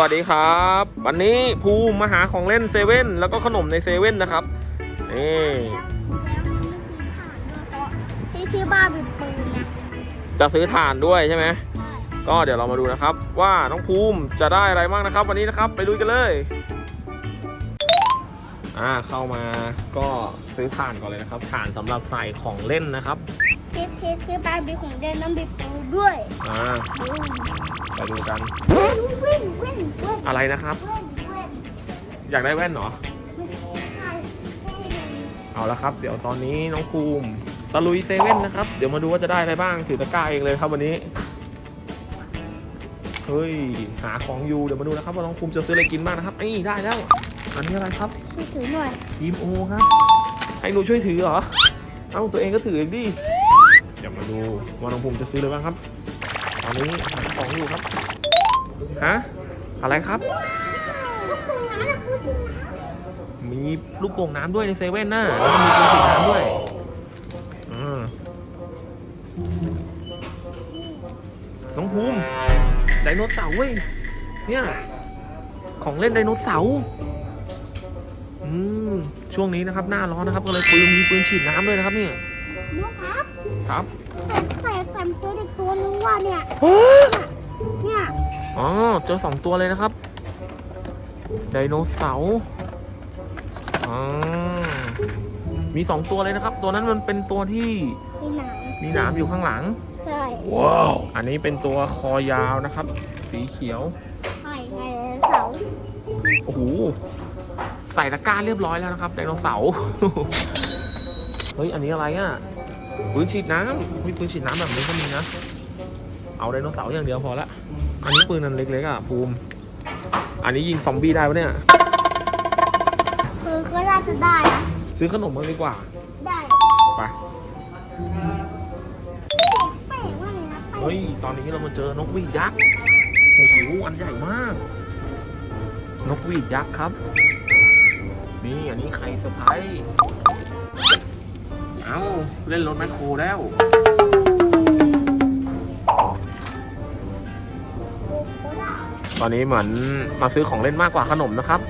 วัสดีครับ วันนี้ภูมิมาหาของเล่นเซเว่นแล้วก็ขนมในเซเว่นนะครับนี่ที่ที่บ้านเป็นปืนนะจะซื้อถ่านด้วยใช่ไหมก็เดี๋ยวเรามาดูนะครับ ว่าน้องภูมิจะได้อะไรบ้างนะครับ วันนี้นะครับไปดูกันเลยอ่าเข้ามาก็ซื้อถ่านก่อนเลยนะครับถ่านสำหรับใส่ของเล่นนะครับ ที่ที่ที่บ้านเป็นของเดนน้ำเป็นปืนด้วยอ่าไปดูกัน เว้นเว้นเว้นเว้นอะไรนะครับ เว้นเว้นอยากได้แว่นเหรอ ใช่ให้ดูเอาละครับ เดี๋ยวตอนนี้น้องภูมิตะลุยเซเว่นนะครับ เดี๋ยวมาดูว่าจะได้อะไรบ้าง ถือตะกร้าเองเลยครับวันนี้ เฮ้ย หาของอยู่ เดี๋ยวมาดูนะครับว่าน้องภูมิจะซื้ออะไรกินบ้างนะครับนี่ได้แล้ว อันนี้อะไรครับช่วยถือหน่อยครีมโอครับ ให้หนูช่วยถือเหรอ เอ้าตัวเองก็ถือเองดิ เดี๋ยวมาดูว่าน้องภูมิจะซื้ออะไรบ้างครับ ตอนนี้หาของอยู่ครับ ฮะ อะไรครับ มีลูกโป่งน้ำด้วยในเซเว่นน่ะแล้วก็มีปืนฉีดน้ำด้วย อืมน้องภูมิไดโนเสาร์เว้ย เนี่ย ของเล่นไดโนเสาร์ อืม ช่วงนี้นะครับ หน้าร้อนนะครับ ก็เลยปืนมีปืนฉีดน้ำด้วยนะครับเนี่ย ลูกครับ ครับแต่แต่แต่เจอเด็กตัวนึงว่าเนี่ย เนี่ยอ๋อเจอสองตัวเลยนะครับ ไดโนเสาร์อ๋อมีสองตัวเลยนะครับ ตัวนั้นมันเป็นตัวที่มีหนังมีหนามอยู่ข้างหลัง ใช่ ว้าว อันนี้เป็นตัวคอยาวนะครับ สีเขียว ใช่ไงเสาโอ้โห ใส่ตะกร้าเรียบร้อยแล้วนะครับไดโนเสาร์ เฮ้ย อันนี้อะไรอะ ปืนฉีดน้ำมีปืนฉีดน้ำแบบนี้ก็มีนะ เอาไดโนเสาร์อย่างเดียวพอละ อันนี้ปืนนันเล็กๆอะภูมิ อันนี้ยิงซอมบี้ได้ปะเนี่ย คือก็น่าจะได้นะซื้อขนมมาดีกว่า ได้ไปเป๊ะมากเลยนะเป๊ะเฮ้ย ตอนนี้เรามาเจอนกหวีดยักษ์ โอ้โห อันใหญ่มาก นกหวีดยักษ์ครับ นี่ อันนี้ไข่เซอร์ไพรส์ เอาเล่นรถแมคโครแล้ว ตอนนี้เหมือนมาซื้อของเล่นมากกว่าขนมนะครับ